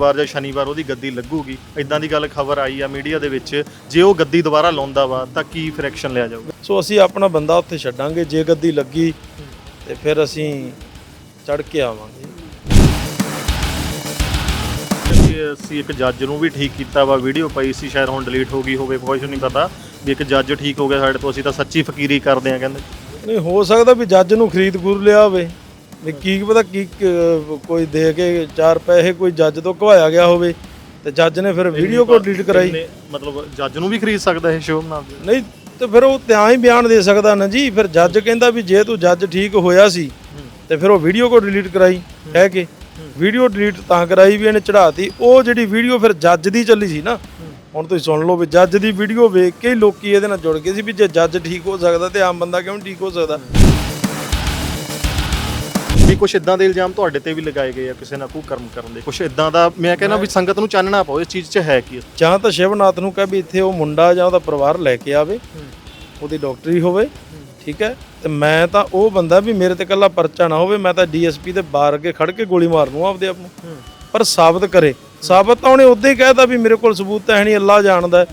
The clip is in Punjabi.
ਐਤਵਾਰ ਜਾਂ ਸ਼ਨੀਵਾਰ ਉਹਦੀ ਗੱਦੀ ਲੱਗੂਗੀ ਇਦਾਂ ਦੀ ਗੱਲ ਖਬਰ ਆਈ ਆ ਮੀਡੀਆ ਦੇ ਵਿੱਚ ਜੇ ਉਹ ਗੱਦੀ ਦੁਬਾਰਾ ਲਾਉਂਦਾ ਵਾ ਤਾਂ ਕੀ ਫਿਰ ਐਕਸ਼ਨ ਲਿਆ ਜਾਊਗਾ? ਸੋ ਅਸੀਂ ਆਪਣਾ ਬੰਦਾ ਉੱਥੇ ਛੱਡਾਂਗੇ ਜੇ ਗੱਦੀ ਲੱਗੀ ਤੇ ਫਿਰ ਅਸੀਂ ਚੜ ਕੇ ਆਵਾਂਗੇ। ਕਿ ਅਸੀਂ ਇੱਕ ਜੱਜ ਨੂੰ ਵੀ ਠੀਕ ਕੀਤਾ ਵਾ ਵੀਡੀਓ ਪਈ ਸੀ ਸ਼ਾਇਦ ਹੁਣ ਡਿਲੀਟ ਹੋ ਗਈ ਹੋਵੇ ਕੁਝ ਨਹੀਂ ਪਤਾ ਵੀ ਇੱਕ ਜੱਜ ਠੀਕ ਹੋ ਗਿਆ ਸਾਡੇ ਤੋਂ ਅਸੀਂ ਤਾਂ ਸੱਚੀ ਫਕੀਰੀ ਕਰਦੇ ਆ ਕਹਿੰਦੇ। ਨਹੀਂ ਹੋ ਸਕਦਾ ਵੀ ਜੱਜ ਨੂੰ ਖਰੀਦ ਗੁਰ ਲਿਆ ਹੋਵੇ। ਵੀ ਕੀ ਪਤਾ ਕੀ ਕ- ਕੋਈ ਦੇ ਕੇ ਚਾਰ ਪੈਸੇ ਕੋਈ ਜੱਜ ਤੋਂ ਘਵਾਇਆ ਗਿਆ ਹੋਵੇ ਤੇ ਜੱਜ ਨੇ ਫਿਰ ਵੀਡੀਓ ਕੋ ਡਿਲੀਟ ਕਰਾਈ। ਮਤਲਬ ਜੱਜ ਨੂੰ ਵੀ ਖਰੀਦ ਸਕਦਾ ਇਹ ਸ਼ੋਅ ਬਣਾ ਕੇ? ਨਹੀਂ ਤੇ ਫਿਰ ਉਹ ਤਾਂ ਹੀ ਬਿਆਨ ਦੇ ਸਕਦਾ ਨਾ ਜੀ। ਫਿਰ ਜੱਜ ਕਹਿੰਦਾ ਵੀ ਜੇ ਤੂੰ ਜੱਜ ਠੀਕ ਹੋਇਆ ਸੀ ਤੇ ਫਿਰ ਉਹ ਵੀਡੀਓ ਕੋ ਡਿਲੀਟ ਕਰਾਈ ਕਹਿ ਕੇ। ਵੀਡੀਓ ਡਿਲੀਟ ਤਾਂ ਕਰਾਈ ਵੀ ਇਹਨੇ ਚੜਾਤੀ ਉਹ ਜਿਹੜੀ ਵੀਡੀਓ ਫਿਰ ਜੱਜ ਦੀ ਚੱਲੀ ਸੀ ਨਾ ਹੁਣ ਤੁਸੀਂ ਸੁਣ ਲਓ ਵੀ ਜੱਜ ਦੀ ਵੀਡੀਓ ਵੇਖ ਕੇ ਹੀ ਲੋਕੀ ਇਹਦੇ ਨਾਲ ਜੁੜ ਗਏ ਸੀ ਵੀ ਜੇ ਜੱਜ ਠੀਕ ਹੋ ਸਕਦਾ ਤੇ ਆਮ ਬੰਦਾ ਕਿਉਂ ਨੀ ਠੀਕ ਹੋ ਸਕਦਾ? ਵੀ ਕੁਝ ਇਦਾਂ ਦੇ ਇਲਜ਼ਾਮ ਤੁਹਾਡੇ ਤੇ ਵੀ ਲਗਾਏ ਗਏ ਆ ਕਿਸੇ ਨਾਲ ਕੋ ਕਰਮ ਕਰਨ ਦੇ? ਕੁਝ ਇਦਾਂ ਦਾ ਮੈਂ ਕਹਿੰਦਾ ਵੀ ਸੰਗਤ ਨੂੰ ਚਾਨਣਾ ਪਾਓ, ਇਸ ਚੀਜ਼ 'ਚ ਹੈ ਕੀ? ਜਾਂ ਤਾਂ ਸ਼ਿਵਨਾਥ ਨੂੰ ਕਹੇ ਵੀ ਇੱਥੇ ਉਹ ਮੁੰਡਾ ਜਾਂ ਉਹਦਾ ਪਰਿਵਾਰ ਲੈ ਕੇ ਆਵੇ, ਉਹਦੀ ਡਾਕਟਰੀ ਹੋਵੇ, ਠੀਕ ਹੈ? ਤੇ ਮੈਂ ਤਾਂ ਉਹ ਬੰਦਾ ਵੀ ਮੇਰੇ ਤੇ ਕੱਲਾ ਪਰਚਾ ਨਾ ਹੋਵੇ, ਮੈਂ ਤਾਂ ਡੀਐਸਪੀ ਦੇ ਬਾਹਰ ਅੱਗੇ ਖੜ ਕੇ ਗੋਲੀ ਮਾਰ ਲੂੰ ਆਪਦੇ ਆਪ ਨੂੰ। ਪਰ ਸਾਬਤ ਕਰੇ। ਸਾਬਤ ਤਾਂ ਉਹਨੇ ਉਦਾਂ ਹੀ ਕਹਿਤਾ ਵੀ ਮੇਰੇ ਕੋਲ ਸਬੂਤ ਤਾਂ ਹੈ ਨਹੀਂ, ਅੱਲਾ ਜਾਣਦਾ ਹੈ।